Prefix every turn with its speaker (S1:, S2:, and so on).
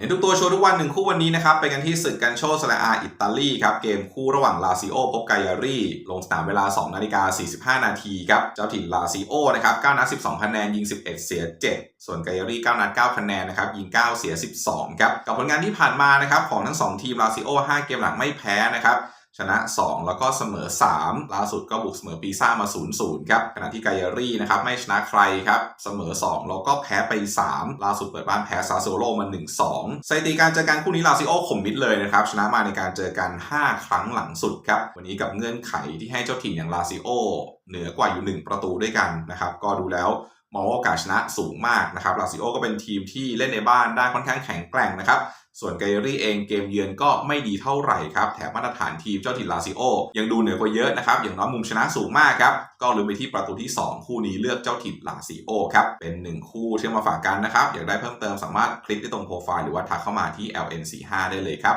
S1: เห็นทุกตัวโชว์ทุกวันหนึ่งคู่วันนี้นะครับ ไปกันที่ศึกกันโชสลาอาอิตาลีครับ เกมคู่ระหว่างลาซิโอพบกายารีลงสนามเวลา 2 นาฬิกา 45 นาทีครับ เจ้าถิ่นลาซิโอนะครับ 9 นัด 12 คะแนน ยิง 11 เสีย 7 ส่วนกายารี 9 นัด 9 คะแนนนะครับ ยิง 9 เสีย 12 ครับ กับผลงานที่ผ่านมานะครับ ของทั้ง 2 ทีมลาซิโอ 5 เกมหลังไม่แพ้นะครับ ชนะ 2 แล้วก็เสมอ 3 ล่าสุดก็บุกเสมอปีซ่ามา 0-0 ครับขณะที่ไกอารี่นะครับไม่ชนะใครครับเสมอ 2 แล้วก็แพ้ไป 3 ล่าสุดเปิดบ้านแพ้ซาโซโลมา 1-2สถิติการเจอกันคู่นี้ลาซิโอข่มมิดเลยนะครับชนะมาในการเจอกัน 5 ครั้งหลังสุดครับวันนี้กับเงื่อนไขที่ให้เจ้าถิ่นอย่างลาซิโอเหนือกว่าอยู่ 1 ประตูด้วยกันนะครับก็ดูแล้ว มองว่าโอกาสชนะสูงมากนะครับลาซิโอก็เป็นทีมที่เล่นในบ้านได้ค่อนข้างแข็งแกร่งนะครับ ส่วนไกรี่เองเกมเยือนก็ไม่ดีเท่าไหร่ครับ แถมมาตรฐานทีมเจ้าถิ่นลาซิโอ ยังดูเหนือกว่าเยอะนะครับ อย่างน้อยมุมชนะสูงมากครับ ก็ลืมไปที่ประตูที่ 2 คู่นี้เลือกเจ้าถิ่นลาซิโอครับ เป็น 1 คู่ที่อมาฝากกันนะครับ อยากได้เพิ่มเติมสามารถคลิกที่ตรงโปรไฟล์หรือว่าทักเข้ามาที่ LN45 ได้เลยครับ